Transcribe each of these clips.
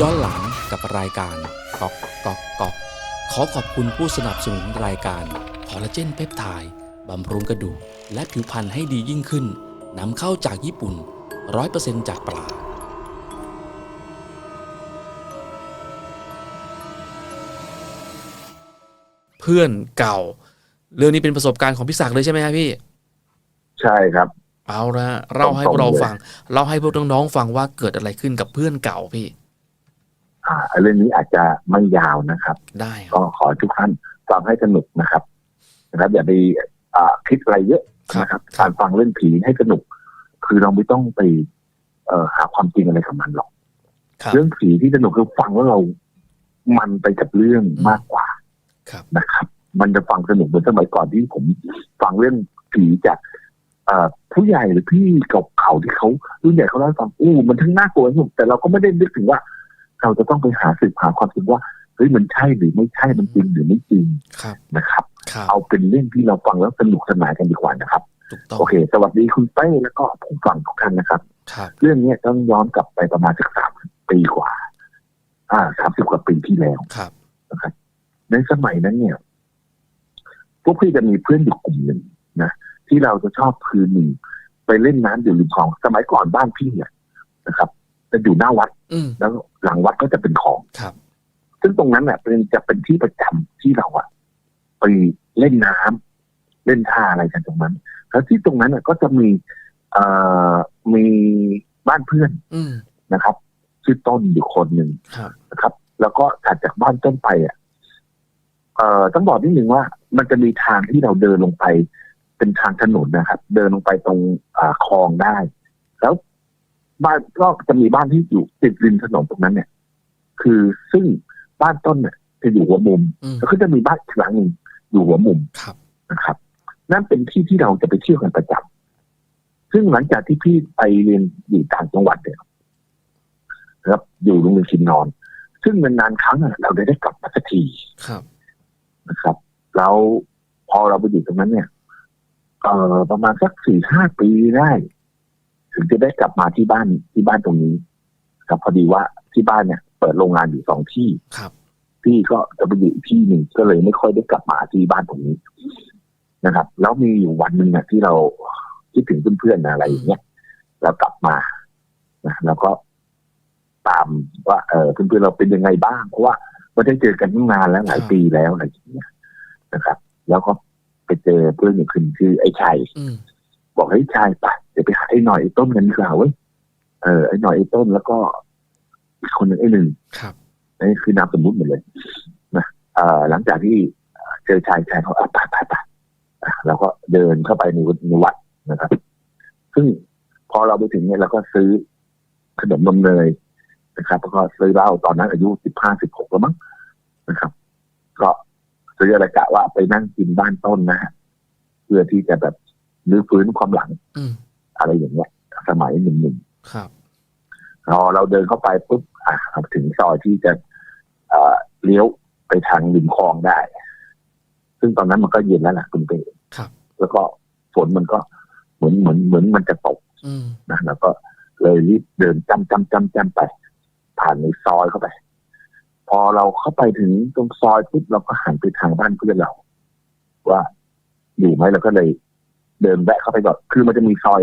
ย้อนหลังกับรายการก๊อกก๊อกก๊อกขอขอบคุณผู้สนับสนุนรายการคอลลาเจนเพปไทด์บำรุงกระดูกและผิวพรรณให้ดียิ่งขึ้นนำเข้าจากญี่ปุ่น 100%จากปลาเพื่อนเก่า เรื่องนี้เป็นประสบการณ์ของพี่ศักดิ์เลยใช่ไหมครับพี่ ใช่ครับ เอาละเล่าให้พวกเราตรงๆเลยฟังเล่าให้พวกน้องๆฟังว่าเกิดอะไรขึ้นกับเพื่อนเก่าพี่อ่า เรื่องนี้อาจจะไม่ยาวนะครับ ได้คก็รับขอทุกท่านฟังให้สนุกนะครับนะครับ อย่าไปอ่าคิดอะไรเยอะครับนะครับการฟังเรื่องผีให้สนุก คือเราไม่ต้องไปเอ่อหาความจริงอะไรกับมันหรอกครับเรื่องผีที่สนุกคือฟังแล้วเรามันไปกับเรื่องมากกว่าครับนะครับ มันจะฟังสนุกเหมือนสมัยก่อนที่ผมฟังเรื่องผีจากเอ่อผู้ใหญ่หรือพี่เก่าๆที่เขารุ่นใหญ่เขาเล่าให้ฟังอู้มันทั้งน่ากลัวสนุกแต่เราก็ไม่ได้นึกถึงว่า เราจะต้องไปหาสืบหาความจริงว่าเฮ้ยมันใช่หรือไม่ใช่มันจริงหรือไม่จริงครับนะครับครับ เอาเป็นเรื่องที่เราฟังแล้วสนุกสนานกันดีกว่านะครับถูกต้องโอเค สวัสดีคุณเป้แล้วก็ผู้ฟังทุกท่านนะครับครับ เรื่องนี้ต้องย้อนกลับไปประมาณสักสามปีกว่า อ่าสามสิบกว่าปีที่แล้วครับ ในสมัยนั้นเนี่ย พวกพี่จะมีเพื่อนอยู่กลุ่มหนึ่งนะที่เราจะชอบคืนหนึ่งไปเล่นน้ำอยู่ริมคลอง สมัยก่อนบ้านพี่เนี่ยนะครับ จะอยู่หน้าวัดอืมแล้วหลังวัดก็จะเป็นคลองครับ ซึ่งตรงนั้นเนี่ยเป็นจะเป็นที่ประจำที่เราอะไปเล่นน้ำเล่นท่าอะไรกันตรงนั้น แล้วที่ตรงนั้นเนี่ยก็จะมีเอ่อมีบ้านเพื่อนอืมนะครับชื่อต้นอยู่คนหนึ่งครับนะครับ แล้วก็ถัดจากบ้านต้นไปอะเอ่อต้องบอกนิดหนึ่งว่า มันจะมีทางที่เราเดินลงไป เป็นทางถนนนะครับ เดินลงไปตรงอ่าคลองได้ แล้ว บ้านก็จะมีบ้านที่อยู่ติดริมถนนตรงนั้นเนี่ย คือซึ่งบ้านต้นเนี่ยจะอยู่หัวมุมอืมแล้วก็จะมีบ้านอีกหลังหนึ่งอยู่หัวมุมครับนะครับ นั่นเป็นที่ที่เราจะไปเที่ยวกันประจำซึ่งหลังจากที่พี่ไปเรียนอยู่ต่างจังหวัดเนี่ยนะครับอยู่โรงเรียนชินนอน ซึ่งนานๆครั้งอะเราได้ได้กลับมาสักทีครับนะครับ แล้วพอเราไปอยู่ตรงนั้นเนี่ยเอ่อประมาณสักสี่ห้าปีได้ ถึงจะได้กลับมาที่บ้านที่บ้านตรงนี้ ครับพอดีว่าที่บ้านเนี่ย เปิดโรงงานอยู่สองที่ครับพี่ก็จะไปอยู่อีกที่หนึ่งก็เลยไม่ค่อยได้กลับมาที่บ้านตรงนี้นะครับ แล้วมีอยู่วันหนึ่งนะที่เราคิดถึงเพื่อนๆนะอะไรอย่างเงี้ยแล้วกลับมานะแล้วก็ตามว่าเออเพื่อนๆเราเป็นยังไงบ้างเพราะว่าไม่ได้เจอกันตั้งนานแล้วหลายปีแล้วอะไรอย่างเงี้ยนะครับ แล้วก็ไปเจอเพื่อนอยู่คนชื่อไอ้ชัยอืม บอกเฮ้ยชายไปเดี๋ยวไปหาไอ้หน่อยไอ้ต้นกันดีกว่าเว้ยเออไอ้หน่อยไอ้ต้นแล้วก็อีกคนหนึ่งไอ้หนึ่งครับนี่คือนามสมมุติหมดเลยนะเอ่อหลังจากที่เอ่อเจอชายชายเขาอะไปไปไปอะเราก็เดินเข้าไปในวัดในวัดนะครับ ซึ่งพอเราไปถึงเนี่ยเราก็ซื้อขนมนมเนยนะครับแล้วก็ซื้อเหล้าตอนนั้นอายุสิบห้าสิบหกแล้วมั้งนะครับ ก็ซื้ออะไรกะว่าไปนั่งกินบ้านต้นนะฮะเพื่อที่จะแบบ รื้อฟื้นความหลังอืมอะไรอย่างเงี้ย สมัยหนึ่งๆครับพอเราเดินเข้าไปปุ๊บอะถึงซอยที่จะเอ่อเลี้ยวไปทางริมคลองได้ ซึ่งตอนนั้นมันก็เย็นแล้วล่ะคุณเป้ครับแล้วก็ฝนมันก็เหมือนเหมือนเหมือนมันจะตกอืมนะแล้วก็เลยรีบเดินจำจำจำจำไป ผ่านในซอยเข้าไป พอเราเข้าไปถึงตรงซอยปุ๊บเราก็หันไปทางบ้านเพื่อนเรา ว่าอยู่ไหมเราก็เลย เดินแวะเข้าไปก่อนคือมันจะมีซอย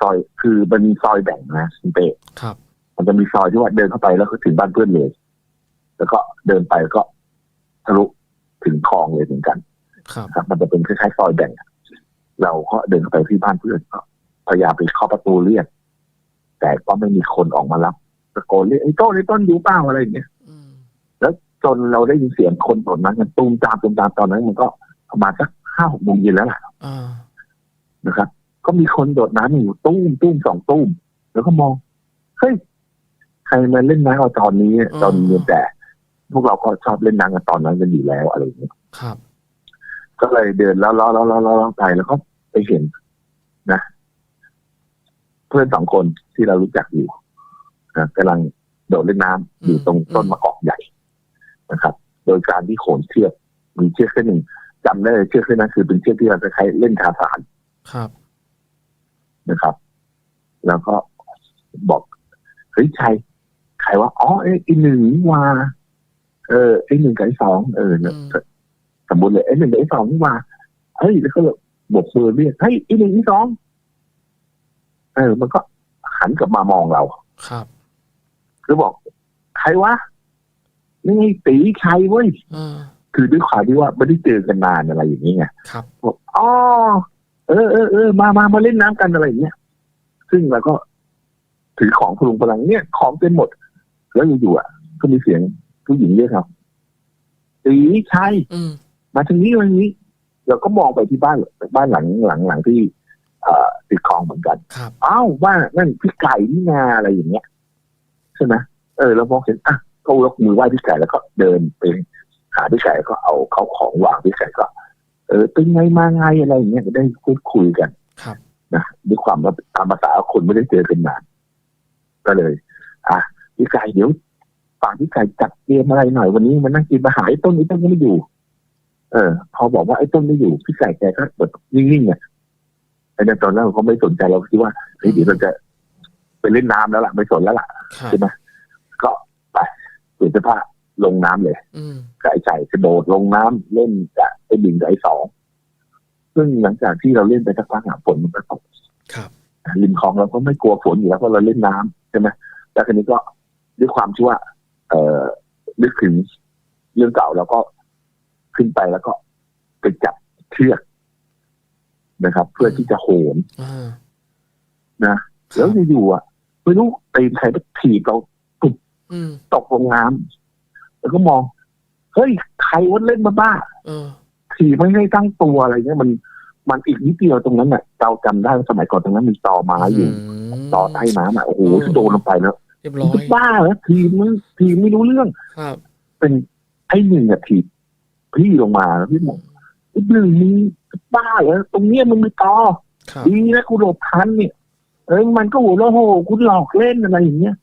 ซอย คือมันมีซอยแบ่งนะคุณเป้ครับ มันจะมีซอยที่ว่าเดินเข้าไปแล้วก็ถึงบ้านเพื่อนเลย แล้วก็เดินไปแล้วก็ทะลุถึงคลองเลยเหมือนกัน ครับครับ มันจะเป็นคล้ายๆซอยแบ่งอะเราก็เดินเข้าไปที่บ้านเพื่อนก็พยายามไปเคาะประตูเรียก แต่ก็ไม่มีคนออกมารับตะโกนเรียกไอ้ต้นไอ้ต้นอยู่เปล่าอะไรอย่างเงี้ยอืมจนเราได้ยินเสียงคนตนนั้นกันตูมตามตูมตามตอนนั้น มันก็ประมาณสักห้าหกโมงเย็นแล้วล่ะอ่า นะครับ ก็มีคนโดดน้ำอยู่ตุ้มตุ้มสองตุ้ม แล้วก็มองเฮ้ยใครมาเล่นน้ำกันตอนนี้ตอนเรียนแต่ พวกเราก็ชอบเล่นน้ำกันตอนนั้นกันอยู่แล้วอะไรอย่างเงี้ยครับ ก็เลยเดินแล้วล้อล้อล้อล้อล้อไปแล้วก็ไปเห็นนะ เพื่อนสองคนที่เรารู้จักอยู่นะกำลังโดดเล่นน้ำอยู่ตรงต้นมะกอกใหญ่นะครับ โดยการที่โขนเชือกมีเชือกเส้นหนึ่งจำได้เลยเชือกเส้นนั้นคือเป็นเชือกที่เราจะใช้เล่นทาสาน ครับ นะครับ แล้วก็บอกเฮ้ยชัยใครรวะอ๋อไอ้ไอ้หนึ่งนี่ว่า เออไอ้หนึ่งกับไอ้สองเออเนี่ยอืม สมมติเลยไอ้หนึ่งกับไอ้สองนี่ว่าเฮ้ยแล้วก็เลยบกมือเรียกเฮ้ยไอ้หนึ่งไอ้สองเออ มันก็หันกลับมามองเรา ครับคือบอก ใครวะนี่ไงตีใครเว้ย เออคือด้วยความที่ว่าไม่ได้เจอกันนานอะไรอย่างนี้ไงครับ บอกอ๋อ เออเออเออมามามาเล่นน้ำกันอะไรอย่างเงี้ยซึ่งเราก็ถือของพลุงพลังเนี่ย ของเต็มหมด แล้วอยู่ๆอะก็มีเสียงผู้หญิงเรียกครับตีชัยอืมมาทางนี้มาทางนี้ เราก็มองไปที่บ้านบ้านหลังหลังหลังที่เอ่อติดคลองเหมือนกันครับอ้าวว่านั่นพี่ไก่นี่นาอะไรอย่างเงี้ยใช่ไหมเออเรามองเห็นอะก็ยกมือไหว้พี่ไก่แล้วก็เดินไปหาพี่ไก่ก็เอาเขาของวางพี่ไก่ก็ เออเป็นไงมาไงอะไรอย่างเงี้ยก็ได้พูดคุยกันครับนะด้วยความว่าตามภาษาคนไม่ได้เจอกันนานก็เลย อะพี่ไก่เดี๋ยวฝากพี่ไก่จัดเตรียมอะไรหน่อยวันนี้มันนั่งกินมาหาไอ้ต้นไอ้ต้นก็ไม่อยู่ เออ พอบอกว่าไอ้ต้นไม่อยู่พี่ไก่แกก็แบบนิ่งๆไงไอ้นั่นตอนแรกเราก็ไม่สนใจเราก็คิดว่าเฮ้ยเดี๋ยวเราจะไปเล่นน้ำแล้วล่ะไม่สนแล้วล่ะครับใช่ไหมก็ไปเปลี่ยนเสื้อผ้า ลงน้ำเลยอืมกับไอ้ไก่กระโดดลงน้ำเล่นกับไอ้บินกับไอ้สองซึ่งหลังจากที่เราเล่นไปสักพักอะฝนมันก็ตกครับริมคลองเราก็ไม่กลัวฝนอยู่แล้วเพราะเราเล่นน้ำใช่ไหมแล้วทีนี้ก็ด้วยความที่ว่า เอ่อนึกถึงเรื่องเก่าแล้วก็ขึ้นไปแล้วก็ไปจับเชือกนะครับ เพื่อที่จะโหนอ่านะแล้วอยู่ๆอะไม่รู้ตีนใครไปถีบเราอืมตกลงน้ำ แล้วก็มองเฮ้ยใครว่าเล่นมาบ้าเออถีบไม่ให้ตั้งตัวอะไรเงี้ยมันมันอีกนิดเดียวตรงนั้นน่ะเราจำได้ว่าสมัยก่อนตรงนั้นมีตอไม้อยู่มต่อใต้น้ำอะโอ้โหอืมที่โดนลงไปแล้วเรียบร้อยจะบ้าเหรอทีมมันทีมไม่รู้เรื่องครับเป็นไอ้หนึ่งอะทีบพี่ลงมาแล้วพี่บอกไอ้หนึ่งมึงจะบ้าเหรอตรงเนี้ยมันมีตอครับดีนะกูหลบทันเนี่ยเออมันก็หัวเราะโหกูหลอกเล่นอะไรอย่างเงี้ย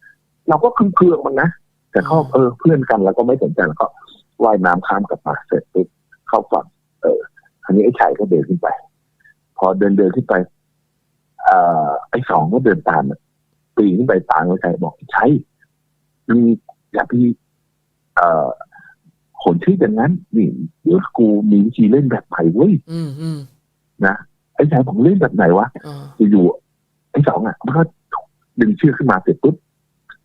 เราก็คึงเคืองมันนะ แต่เขาเออเพื่อนกันเราก็ไม่สนใจแล้วก็ว่ายน้ำข้ามกลับมาเสร็จปุ๊บเข้าฝั่งเอออันนี้ไอ้ชายก็เดินขึ้นไป พอเดินเดินขึ้นไปเอ่อไอ้สองก็เดินตามอะปีนขึ้นไปตามไอ้ชายบอกใช่มึงอย่าพี่เอ่อขนชื่ออย่างนั้นนี่เดี๋ยวกูมีวิธีเล่นแบบใหม่เว้ยอืมอืมนะไอ้ชายผมเล่นแบบไหนวะอ่าอยู่ๆไอ้สองอะมันก็ดึงเชือกขึ้นมาเสร็จปุ๊บ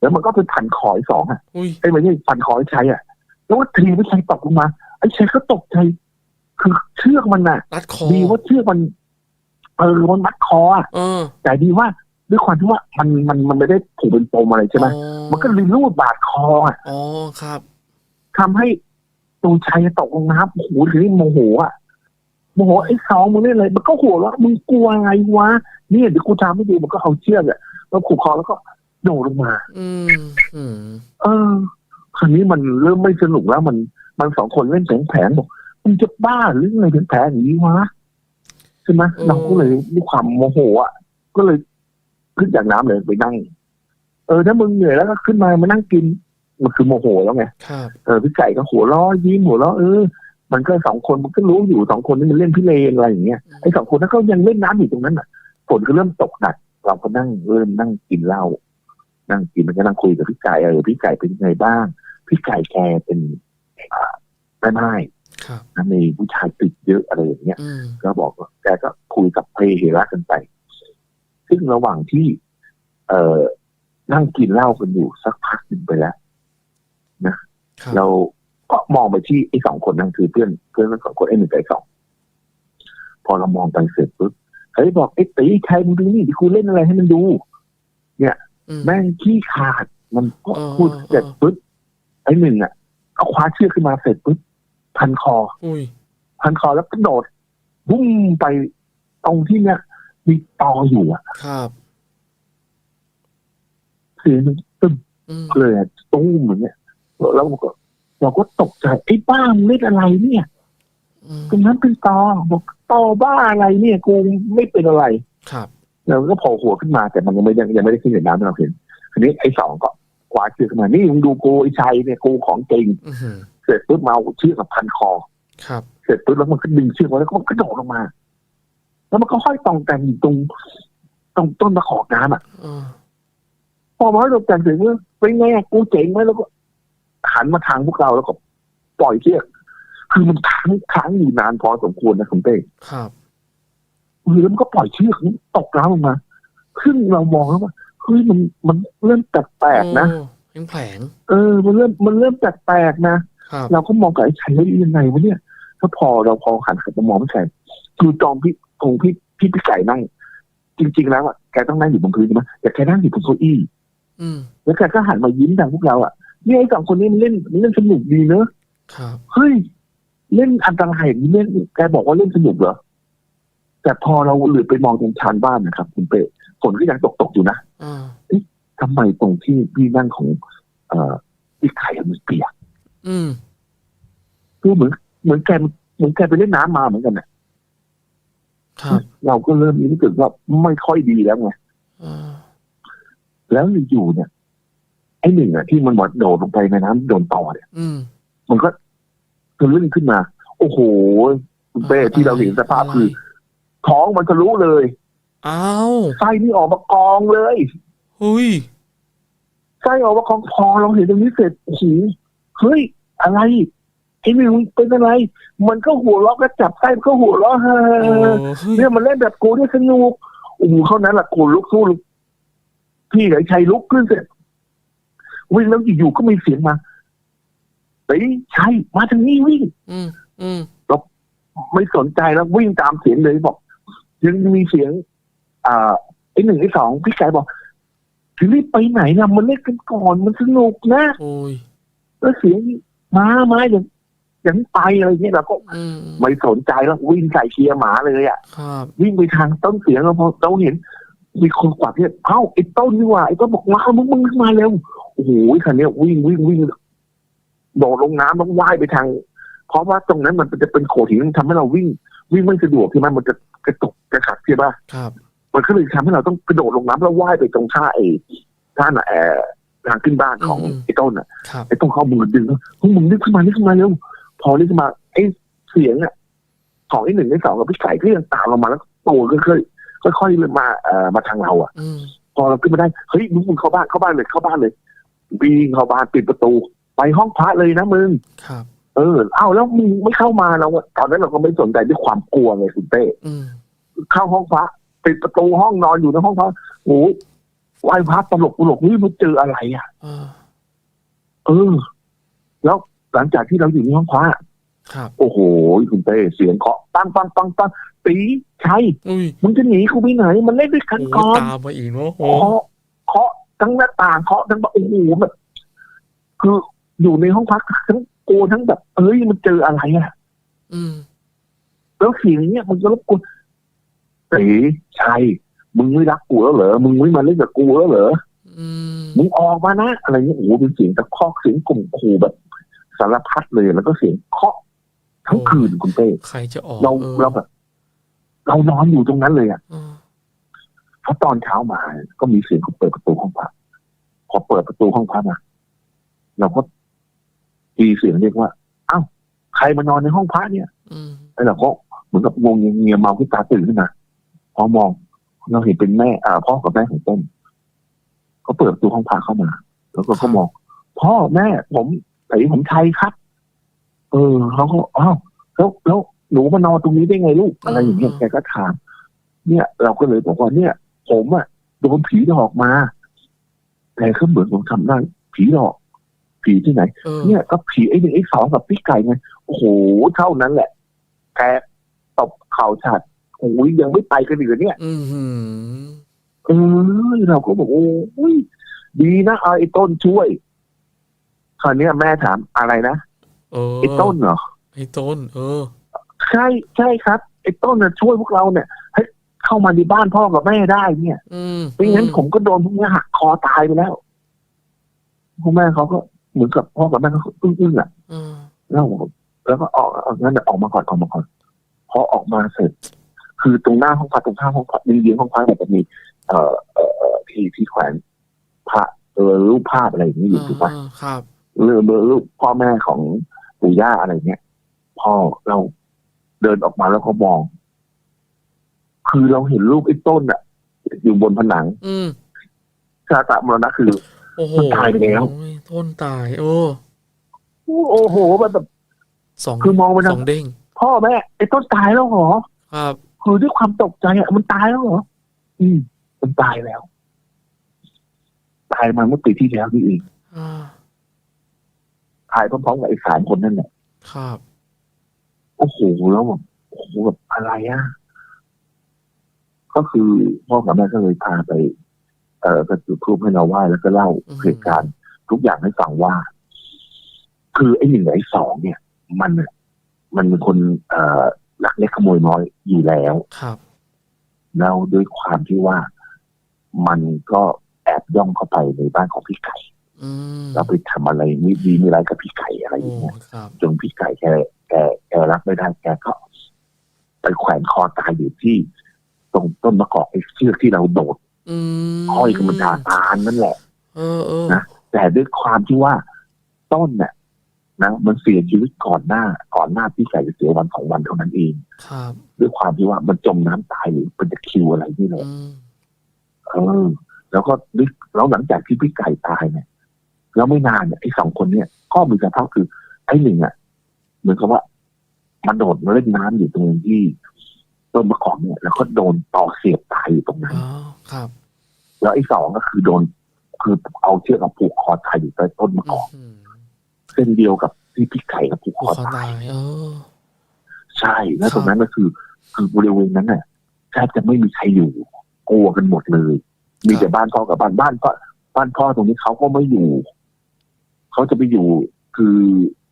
แล้วมันก็ไปพันคอไอ้สองอะอุ้ยไอ้ไม่ใช่พันคอไอ้ชัยอะ แล้วว่าทีไม่ชัยตกลงมา ไอ้ชัยก็ตกใจคือเชือกมันน่ะรัดคอดีว่าเชือกมันเออมันมัดคออะเออแต่ดีว่าด้วยความที่ว่ามันมันมันไม่ได้ผูกเป็นปมอะไรใช่ไหมอ๋อมันก็เลยรูดบาดคออะอ๋อครับทำให้ตูชัยตกลงน้ำโอ้โหทีนี้โมโหอะโมโหไอ้สองมึงเล่นอะไรมันก็หัวเราะมึงกลัวไงวะเนี่ยเดี๋ยวกูทำไม่ดีมันก็เอาเชือกอะแล้วผูกคอแล้วก็ โดดลงมา อืมอืมเออคราวนี้มันเริ่มไม่สนุกแล้วมันมันสองคนเล่นแผงแผงๆบอกมึงจะบ้าหรือไงแผงแผงๆอย่างนี้วะใช่ไหมเราก็เลยด้วยความโมโหอะ ก็เลยขึ้นจากน้ำเลยไปนั่ง เออถ้ามึงเหนื่อยแล้วก็ขึ้นมามานั่งกิน มันคือโมโหแล้วไงครับเออพี่ไก่ก็หัวล้อยิ้มหัวล้อเออมันก็สองคนมันก็รู้อยู่สองคนนี่มันเล่นพี่เลนอะไรอย่างเงี้ยไอ้สองคนนั้นก็ยังเล่นน้ำอยู่ตรงนั้นอะฝนก็เริ่มตกหนักเราก็นั่งเริ่มนั่งกินเหล้า นั่งกินมันก็นั่งคุยกับพี่ไก่เออพี่ไก่เป็นยังไงบ้าง พี่ไก่แกเป็นอ่าแม่ไม้ครับนะมีผู้ชายติดเยอะอะไรอย่างเงี้ยอืมก็บอกว่าแกก็คุยกับเพเฮระกันไป ซึ่งระหว่างที่ เอ่อนั่งกินเหล้ากันอยู่สักพักหนึ่งไปแล้วครับเราก็มองไปที่ไอ้สองคนนั่นคือเพื่อนเพื่อนทั้งสองคนไอ้หนึ่งกับไอ้สองพอเรามองไปเสร็จปุ๊บเฮ้ยบอกไอ้ตีใครมึงดูนี่ดิกูเล่นอะไรให้มันดูอืม แม่งขี้ขาด มันก็เออพูดเสร็จปุ๊บไอ้หนึ่งอะก็คว้าเชือกขึ้นมาเสร็จปุ๊บพันคออุ้ยพันคอแล้วก็โดดบุ้มไปตรงที่เนี้ยมีตออยู่อะครับเสียงมันตึ้มอืมเลยอะตู้มอย่างเงี้ยแล้วเราก็เราก็ตกใจไอ้บ้ามึงเล่นอะไรเนี่ยอืมตรงนั้นเป็นตอบอกตอบ้าอะไรเนี่ยกูไม่เป็นอะไรครับ เราก็โผล่หัวขึ้นมาแต่มันยังไม่ยังยังไม่ได้ขึ้นจากน้ำที่เราเห็นทีนี้ไอ้สองก็คว้าเชือกขึ้นมานี่มึงดูกูไอ้ชัยเนี่ยกูของจริงอือหือเสร็จปุ๊บมาเอาเชือกกับพันคอครับเสร็จปุ๊บแล้วมันก็ดึงเชือกไว้แล้วก็มันกระโดดลงมา แล้วมันก็ห้อยตองกันอยู่ตรงตรงต้นตะขอน้ำอะเออพอมาเราแต่งถึงว่าเป็นไงอะกูเจ๋งไหมแล้วก็หันมาทางพวกเราแล้วก็ปล่อยเชือกคือมันค้างค้างอยู่นานพอสมควรนะคุณเต้ครับ เออแล้วมันก็ปล่อยเชือกนี้ตกน้ำลงมาซึ่งเรามองแล้วว่าเฮ้ยมันมันเริ่มแปลกๆนะโอ้ยังแผลงเออ มันเริ่มมันเริ่มแปลกๆนะครับเราก็มองกับไอ้ชัยว่ายังไงวะเนี่ยถ้าพอเราพอหันกลับมามองพี่ชัยคือจอมพี่ตรงพี่พี่พี่ไก่นั่งจริง ๆ แล้วอะแกต้องนั่งอยู่บนพื้นใช่ไหมแต่แกนั่งอยู่บนเก้าอี้อืมแล้วแกก็หันมายิ้มทางพวกเราอะเนี่ยไอ้สองคนนี้มันเล่นมันเล่นสนุกดีเนอะครับเฮ้ยเล่นอันตรายอย่างนี้เล่นแกบอกว่าเล่นสนุกเหรอ แต่พอเราเหลือไปมองตรงชานบ้านนะครับ คุณเป้ฝนก็ยังตกตกๆอยู่นะอ่าทำไมตรงที่พี่นั่งของ เอ่อพี่ไข่มันเปียกอืมคือเหมือนเหมือนแกเหมือนแกไปเล่นน้ำมาเหมือนกันนะครับเราก็เริ่มรู้สึกว่าไม่ค่อยดีแล้วไงอ่าแล้วอยู่ๆเนี่ยไอ้หนึ่งอะที่มันหมดโดดลงไปในน้ำโดนต่อเนี่ยอืมมันก็ทะลึ่งขึ้นมา โอ้โหคุณเป้ที่เราเห็นสภาพคือ ท้องมันทะลุเลยอ้าวไส้นี่ออกมากองเลยหุยไส้ออกมากองพอเราเห็นตรงนี้เสร็จโอ้โหเฮ้ยอะไรไอ้หนึ่งเป็นอะไร มันก็หัวเราะก็จับไส้มันก็หัวเราะเฮ้โอ้อเฮ้ยเนี่ยมันเล่นแบบกูเนี่ยสนุกโอ้โหเท่านั้นแหละกูลุกสู้ลุกพี่กับไอ้ชัยลุกขึ้นเสร็จวิ่งแล้วอยู่ๆก็มีเสียงมาเฮ้ยชัยมาทางนี้วิ่ง อืมอืมไม่สนใจแล้ววิ่งตามเสียงเลยบอก ยังมีเสียง อ่าไอ้หนึ่งไอ้สองพี่ไก่บอกถึงรีบไปไหนล่ะมันเล่นกันก่อนมันสนุกนะโอ้ยแล้วเสียงมามาอย่างอย่างไปอะไรเงี้ยเราก็อืมไม่สนใจแล้ววิ่งใส่เชียร์หมาเลยอะครับวิ่งไปทางต้นเสียงแล้วพอเราเห็น มีคนกวาดเนี่ยเอ้าไอ้ต้นนี่หว่าไอ้ต้นบอกมามึงมึงมาเร็วโอ้โหคันเนี้ยวิ่งวิ่งวิ่งโดดลงน้ำต้องว่ายไปทาง เพราะว่าตรงนั้นมันจะเป็นโขดหินทำให้เราวิ่ง วิ่งไม่สะดวกใช่ไหมมันจะกระตก กระขัดใช่ปะครับมันก็เลยทำให้เราต้องกระโดดลงน้ำแล้วว่ายไปตรงท่าไอ้ท่าน่ะแอร์ทางขึ้นบ้านของไอ้ต้นอะครับไอ้ต้นเขามือดึงพวกมึงนึกขึ้นมานึกขึ้นมาเร็วพอนึกขึ้นมาไอ้เสียงอะของไอ้หนึ่งไอ้สองกับพี่ไก่ก็ยังตามเรามาแล้วตัวก็ค่อยๆค่อยๆมาเอ่อมาทางเราอะอืมพอเราขึ้นมาได้เฮ้ยมึงมึงเข้าบ้านเข้าบ้านเลยเข้าบ้านเลยวิ่งเข้าบ้านปิดประตู ไปห้องพระเลยนะมึงครับเออ เอ้าแล้วมึงไม่เข้ามาเราอะตอนนั้นเราก็ไม่สนใจด้วยความกลัวไงคุณเต้อืม เข้าห้องพระปิดประตูห้องนอนอยู่ในห้องพระโอ้ยไหว้พระตลกตลกนี่มันเจออะไรอะอ่าเออ แล้วหลังจากที่เราอยู่ในห้องพระครับโอ้โหคุณเต้เสียงเคาะปังปังปังปังตีใช่อุ้ยมึงจะหนีกูไปไหน มันเล่นด้วยกันโอ้ก่อนตามมาอีกเนาะโอ้เคาะเคาะทั้งหน้าต่างเคาะทั้งแบบโอ้โหแบบคืออยู่ในห้องพักทั้งโกลัวทั้งแบบเอ้ยมันเจออะไรอะอืมแล้วเสียงเนี้ยมันก็รบกวนเต๋ใช่มึงไม่รักกูแล้วเหรอ มึงไม่มาเล่นกับกูแล้วเหรออืมมึงออกมานะ อะไรเงี้ยโอ้โหเป็นเสียงตะคอกเสียงกลุ่มขู่แบบ สารพัดเลยแล้วก็เสียงเคาะทั้งคืนคุณเต้ใครจะออกเราออเราแบบเรานอนอยู่ตรงนั้นเลยอะอ่าพอตอนเช้ามาก็มีเสียงเขาเปิดประตูห้องพักพอเปิดประตูห้องพักมาเราก็ตีเสียงเรียกว่าอ้าวใครมานอนในห้องพักเนี่ยอืมแล้วเราก็เหมือนกับงงเงียเมาขึ้นตาตื่นขึ้นมาพ อมองเราเห็นเป็นแม่อ่าพ่อกับแม่ของต้นเขาเปิดประตูห้องพักเข้ามา แล้วก็เขามอง พ่อแม่ ผมไอ้ผมชัยครับ เออเขาก็อ้าวแล้วแล้วหนูมานอนตรงนี้ได้ไงลูกอะไรอย่างเงี้ยแกก็ถาม เนี่ย เราก็เลยบอกว่าเนี่ย ผมอะโดนผีหลอกมา แต่ก็เหมือนผมทำได้ผีหลอกผีที่ไหนเออเนี่ยก็ผีไอ้หนึ่งไอ้สองกับพี่ไก่ไงโอ้โหเท่านั้นแหละแกตบเข่าฉาด โอ้ยยังไม่ไปกันอีกเหรอเนี่ยอืมหืมเออเราก็บอกโอ้ยดีนะเอาไอ้ต้นช่วยคราวเนี้ยแม่ถามอะไรนะเออไอ้ต้นเหรอไอ้ต้น เออ ใช่ใช่ครับ ไอ้ต้นน่ะช่วยพวกเราเนี่ยให้เข้ามาในบ้านพ่อกับแม่ได้เนี่ยอืมไม่งั้นผมก็โดนพวกนี้หักคอตายไปแล้วพ่อแม่เขาก็เหมือนกับพ่อกับแม่เขาอึ้งๆอะเออแล้วผมแล้วก็ออกเอางั้นเดี๋ยวออกมาก่อนออกมาก่อนพอออกมาเสร็จ คือตรงหน้าห้องพักตรงข้างห้องพักมีเลี้ยงห้องพักแบบจะมีเอ่อเอ่อเอ่อที่ที่แขวนพระเออรูปภาพอะไรอย่างนี้อยู่ถูกปะอ่าครับหรือเบอร์รูปพ่อแม่ของปู่ย่าอะไรเงี้ยพ่อเราเดินออกมาแล้วก็มอง คือเราเห็นรูปไอ้ต้นอะอยู่บนผนัง อืมชาตะมรณะคือโอ้โหมันตายไปแล้วต้นตาย โอ้โอ้โหมันแบบสองคือมองไปนะสองเด้งพ่อแม่ไอ้ต้นตายแล้วเหรอครับ คือด้วยความตกใจอะมันตายแล้วเหรออืมมันตายแล้ว ตายมาเมื่อปีที่แล้วนี่เองอ่าตายพร้อมๆกับไอ้สามคนนั่นแหละครับโอ้โหแล้วแบบโอ้โหแบบอะไรอะก็คือพ่อกับแม่ก็เลยพาไป เอ่อไปจุดทูปให้เราไหว้แล้วก็เล่าอืมเหตุการณ์ทุกอย่างให้ฟังว่า คือไอ้หนึ่งกับไอ้สองเนี่ย มันน่ะมันเป็นคน เอ่อ หลักเล็กขโมยน้อยอยู่แล้วครับ แล้วด้วยความที่ว่ามันก็แอบย่องเข้าไปในบ้านของพี่ไก่อืมแล้วไปทำอะไรไม่ดีไม่ร้ายกับพี่ไก่อะไรอโอ้ย่างเงี้ยครับจนพี่ไก่แกแกแกรับไม่ได้แกก็ไปแขวนคอตายอยู่ที่ ตรงต้นมะกอกไอ้เชือกที่เราโดดอืมห้อยกับมันดาตานนั่นแหละเออเออนะแต่ด้วยความที่ว่าต้นเนี่ย นะมันเสียชีวิตก่อนหน้าก่อนหน้าพี่ไก่จะเสียวันสองวันเท่านั้นเองครับด้วยความที่ว่ามันจมน้ำตายหรือเป็นตะคริวอะไรนี่แหละอืมเออแล้วก็นึกแล้วหลังจากที่พี่ไก่ตายเนี่ยแล้วไม่นานเนี่ยไอ้สองคนเนี่ยก็มีสภาพคือ ไอ้หนึ่งอะเหมือนกับว่ามันโดดมาเล่นน้ำอยู่ตรงที่ต้นมะขามเนี่ย แล้วก็โดนต่อเสียบตายอยู่ตรงนั้นอ๋อครับ แล้วไอ้สองก็คือโดนคือเอาเชือกมาผูกคอตายอยู่ใต้ต้นมะกอกอืมเส้นเดียวกับที่พี่ไก่กับผูกผูคกอคอตาตายยเออใช่ แล้วครับตรงนั้นก็คือ คือบริเวณนั้นน่ะแทบจะไม่มีใครอยู่กลัวกันหมดเลย มีแต่บ้านพ่อกับบ้านบ้านพ่อบ้านพ่อตรงนี้เขาก็ไม่อยู่เขาจะไปอยู่ คือ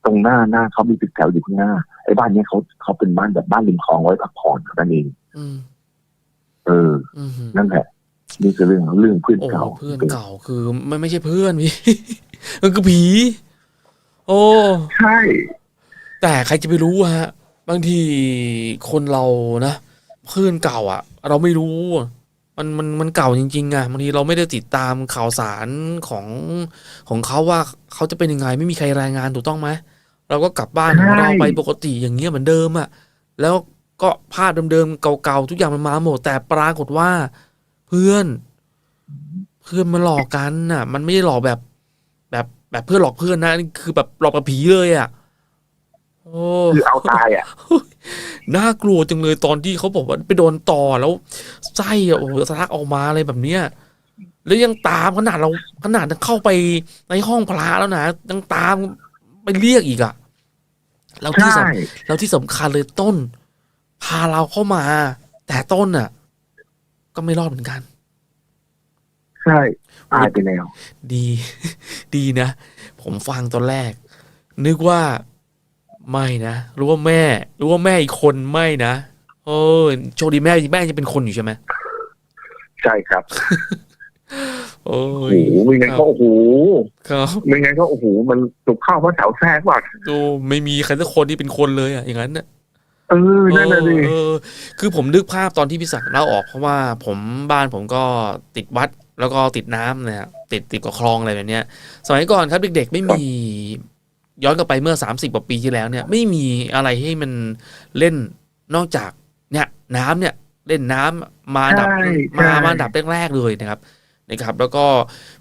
ตรงหน้าหน้าเขามีตึกแถวอยู่ข้างหน้าไอ้บ้านเนี้ยเขาเขาเป็นบ้านแบบบ้านริมคลองไว้พักผ่อนเท่านั้นเองอืมเอออืมนั่นแหละนี่คือเรื่องเรื่องเพื่อนโอ้เก่าเพื่อนเก่าคือไม่ไม่ใช่เพื่อนพี่มันคือผี โอ้ใช่ แต่ใครจะไปรู้อะฮะ บางทีคนเรานะเพื่อนเก่าอะเราไม่รู้ มันมันมันเก่าจริงๆอะบางทีเราไม่ได้ติดตามข่าวสารของของเขาว่าเขาจะเป็นยังไงไม่มีใครรายงานถูกต้องไหมเราก็กลับบ้านของเราไปปกติอย่างเงี้ยเหมือนเดิมอะแล้วก็ภาพเดิมๆเก่าๆทุกอย่างมันมาหมดแต่ปรากฏว่า เพื่อน เพื่อนมันหลอกกันน่ะ มันไม่ได้หลอกแบบ แบบ แบบเพื่อนหลอกเพื่อนนะนี่คือแบบหลอกกับผีเลยอะโอ้คือเอาตายอะน่ากลัวจังเลยตอนที่เขาบอกว่าไปโดนต่อแล้วไส้อะโอ้โหทะลักออกมาอะไรแบบเนี้ยแล้วยังตามขนาดเราขนาดเข้าไปในห้องพระแล้วนะยังตามไปเรียกอีกอะแล้วที่ใช่สำแล้วที่สำคัญเลยต้น พาเราเข้ามา แต่ต้นอะ ก็ไม่รอดเหมือนกัน ใช่ตายไปแล้วดี ดีนะ ผมฟังตอนแรก นึกว่าไม่นะรู้ว่าแม่รู้ว่าแม่อีกคนไม่นะเออโชคดีแม่แม่ยังเป็นคนอยู่ใช่ไหมใช่ครับ โอ้โอ้ยโหไม่งั้นก็โอ้โหครับไม่งั้นก็โอ้โหมันถูกเข้าเพราะแถวแทรกว่ะโอ้ไม่มีใครสักคนที่เป็นคนเลยอะอย่างนั้นน่ะเออนั่นน่ะดิเออคือผมนึกภาพตอนที่พี่ศักดิ์เล่าออกเพราะว่าผมบ้านผมก็ติดวัด แล้วก็ติดน้ำเนี่ยติดติดกับคลองอะไรแบบเนี้ยสมัยก่อนครับเด็กๆไม่มีย้อนกลับไปเมื่อ 30กว่าปีที่แล้วเนี่ยไม่มีอะไรให้มันเล่นนอกจากเนี่ยน้ำเนี่ยเล่นน้ำมาอันดับใช่มาใช่มาอันดับแรกๆเลยนะครับนะครับ แล้วก็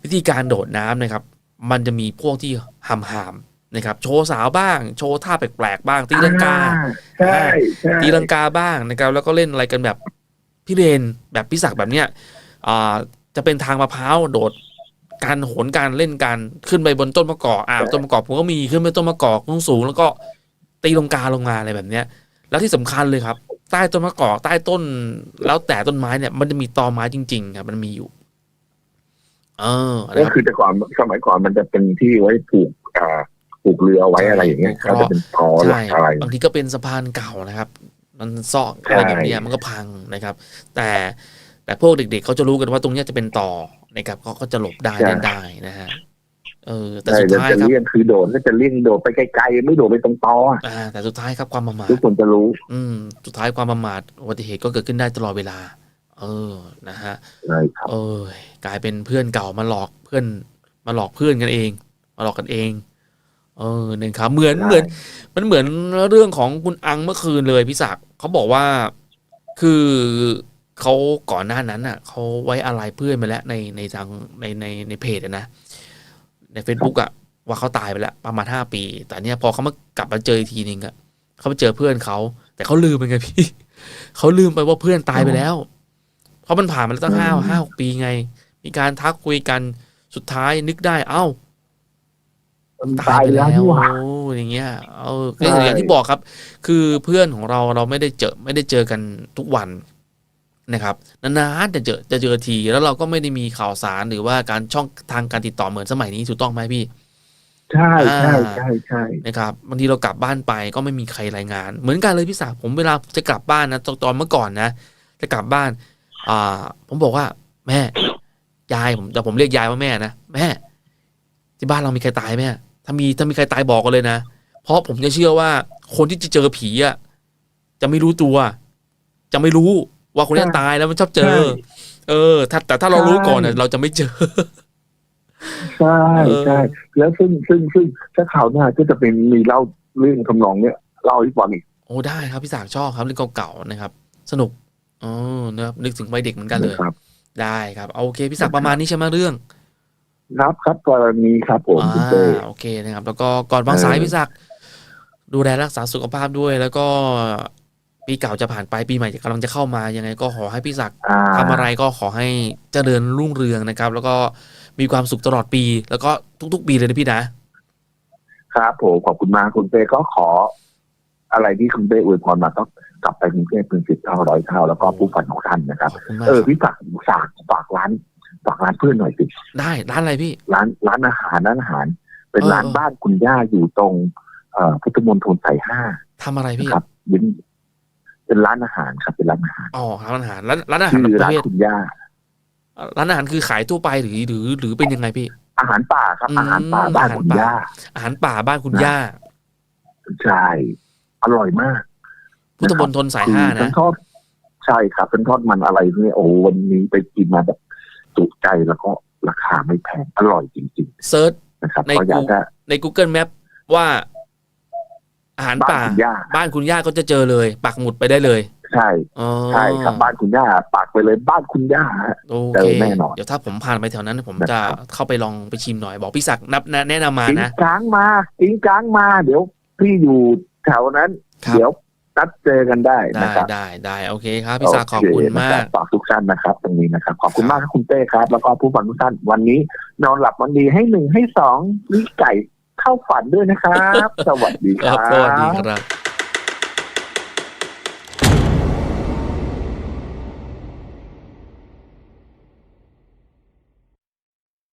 วิธีการโดดน้ำนะครับ มันจะมีพวกที่หำหามๆนะครับ โชว์สาวบ้าง โชว์ท่าแปลกๆบ้าง ตีลังกาใช่ใช่ตีลังกาบ้างนะครับ แล้วก็เล่นอะไรกันแบบพี่เรนแบบพี่ศักดิ์แบบเนี้ยอ่า จะเป็นทางมะพร้าวโดด การโหนการเล่นการขึ้นไปบนต้นมะกอกอ่าต้นมะกอกผมก็มีขึ้นไปต้นมะกอกสูงๆแล้วก็ตีลังกาลงมาอะไรแบบเนี้ย แล้วที่สำคัญเลยครับ ใต้ต้นมะกอกใต้ต้น แล้วแต่ต้นไม้เนี่ย มันจะมีตอไม้จริง ๆ ครับ มันมีอยู่ เออนะก็ครับคือแต่ก่อนสมัยก่อนมันจะเป็นที่ไว้ผูกอ่าผูกเรือไว้อะไรอย่างเงี้ยผูกก็จะเป็นตอหลัใช่กอะไรบางทีก็เป็นสะพานเก่านะครับ มันซอกอะไรแบบเนี้ยมันก็พังนะครับ แต่ แต่พวกเด็ก ๆเขาจะรู้กันว่าตรงเนี้ยจะเป็นต่อนะครับเขาก็จะหลบได้ใช่เล่นได้นะฮะเออ แต่ใช่สุดจะท้ายจะครับเลี่ยงคือโดดก็จะเลี่ยงโดดไปไกลๆไม่โดดไปตรงตออะอ่าแต่สุดท้ายครับความประมาททุกคนจะรู้ อืม สุดท้ายความประมาทอุบัติเหตุก็เกิดขึ้นได้ตลอดเวลา เออนะฮะใช่ครับเออกลายเป็นเพื่อนเก่ามาหลอกเพื่อน มาหลอกเพื่อนกันเอง มาหลอกกันเอง เออเนี่ยครับเหมือนเหมือน มันเหมือนเรื่องของคุณอังเมื่อคืนเลยพี่ศักดิ์เขาบอกว่าคือ เขาก่อนหน้านั้นอะเขาไว้อะไรเพื่อนมาแล้วในในทางในในในเพจอะนะ ใน Facebook อะว่าเขาตายไปแล้วประมาณห้าปี แต่เนี่ยพอเขามากลับมาเจออีกทีนึงอะเขาไปเจอเพื่อนเขาแต่เขาลืมไปไงพี่เขาลืมไปว่าเพื่อนตายไปแล้ว เพราะมันผ่านมาแล้วตั้งห้าอืมห้าหกปีไง มีการทักคุยกันสุดท้ายนึกได้ เอ้ามันตายแล้วนี่หว่าโอ้อย่างเงี้ย เออใช่ก็อย่างที่บอกครับ คือเพื่อนของเราเราไม่ได้เจอไม่ได้เจอกันทุกวัน นะครับนานๆจะเจอจะเจอทีแล้วเราก็ไม่ได้มีข่าวสารหรือว่าการช่องทางการติดต่อเหมือนสมัยนี้ถูกต้องไหมพี่ใช่ใช่อ่าใช่ใช่นะครับบางทีเรากลับบ้านไปก็ไม่มีใครรายงาน เหมือนกันเลยพี่ศักดิ์ผมเวลาจะกลับบ้านนะตอนตอนเมื่อก่อนนะจะกลับบ้าน อ่า ผมบอกว่า แม่ ยายผมแต่ผมเรียกยายว่าแม่นะแม่ ที่บ้านเรามีใครตายไหมถ้ามีถ้ามีใครตายบอกกันเลยนะเพราะผมจะเชื่อว่าคนที่จะเจอผีอะจะไม่รู้ตัว จะไม่รู้ ว่าคนนี้ตายแล้วมันชอบเจอ เออถ้าแต่ถ้าเรารู้ก่อนน่ะเราจะไม่เจอใช่เออใช่แล้วซึ่งซึ่งซึ่งถ้าข่าวหน้าก็จะเป็นมีเล่าเรื่องทำนองเนี้ยเล่าให้ฟังอีกโอ้ได้ครับพี่ศักดิ์ชอบครับเรื่องเก่าๆนะครับ สนุกอ๋อนะครับนึกถึงวัยเด็กเหมือนกันเลยนะครับ ได้ครับเอาโอเคพี่ศักดิ์ประมาณนี้ใช่ไหมเรื่อง ครับครับกรณีครับผมคุณเต้อ่าโอเคนะครับ แล้วก็ก่อนวางสายเออพี่ศักดิ์ดูแลรักษาสุขภาพด้วย แล้วก็ ปีเก่าจะผ่านไปปีใหม่กำลังจะเข้ามายังไงก็ขอให้พี่ศักดิ์อ่าทำอะไรก็ขอให้เจริญรุ่งเรืองนะครับ แล้วก็มีความสุขตลอดปี แล้วก็ทุก ๆ ปีเลยนะพี่นะครับผมขอบคุณมากคุณเต้ก็ขอ อะไรที่คุณเต้อวยพรมาก็กลับไปกรุงเทพเป็นสิบเท่าร้อยเท่าแล้วก็ผู้ฝันของท่านนะครับขอบคุณมากเออครับพี่ฝากฝากฝากร้านฝากร้านเพื่อนหน่อยสิได้ร้านอะไรพี่ ร้านร้านอาหารร้านอาหาร เป็นเออร้านบ้านคุณย่าอยู่ตรง เอ่อพุทธมณฑลสายห้าทำอะไรพี่นะครับยิน เป็นร้านอาหารครับเป็นร้านอาหารอ๋อร้านอาหารร้านร้านอาหารชื่อประร้านเภทคุณย่าร้านอาหารคือขายทั่วไปหรือหรือ หรือเป็นยังไงพี่อาหารป่าครับอืมอาหารป่าบ้านอาหารคุณป่าย่าอาหารป่าบ้านคุณนะย่าใช่อร่อยมาก พุทธมณฑลสายคือห้าเป็นะนทอดใช่ครับเป็นทอดมันอะไรเนี่ยโอ้โหวันนี้ไปกินมาแบบจุใจแล้วก็ราคาไม่แพงอร่อยจริงเซิร์ชๆนะครับในก็อยากจะใน Google Map ว่า อาหารบ้านป่าคุณย่า บ้านคุณย่าก็จะเจอเลย ปักหมุดไปได้เลย ใช่อ๋อใช่ครับบ้านคุณย่าปากไปเลยบ้านคุณย่าฮะโอเจเคอแน่นอนเดี๋ยวถ้าผมผ่านไปแถวนั้น ผมนะครับจะเข้าไปลองไปชิมหน่อยบอกพี่ศักดิ์นับแนะนำมาอิงนะก้างมาอิงก้างมา เดี๋ยวพี่อยู่แถวนั้นครับเดี๋ยวนัดเจอกันได้ได้นะครับได้ได้โอเคครับพี่ศักดิ์ขอบคุณโเนะมารักฝากทุกท่านนะครับ ตรงนี้นะครับ ขอบคุณครับมากครับคุณเต้ครับ แล้วก็ผู้ฟังทุกท่านวันนี้ นอนหลับวันดีให้หนึ่งให้สองมีไก่ เข้าฝันด้วยนะครับ สวัสดีครับ สวัสดีครับ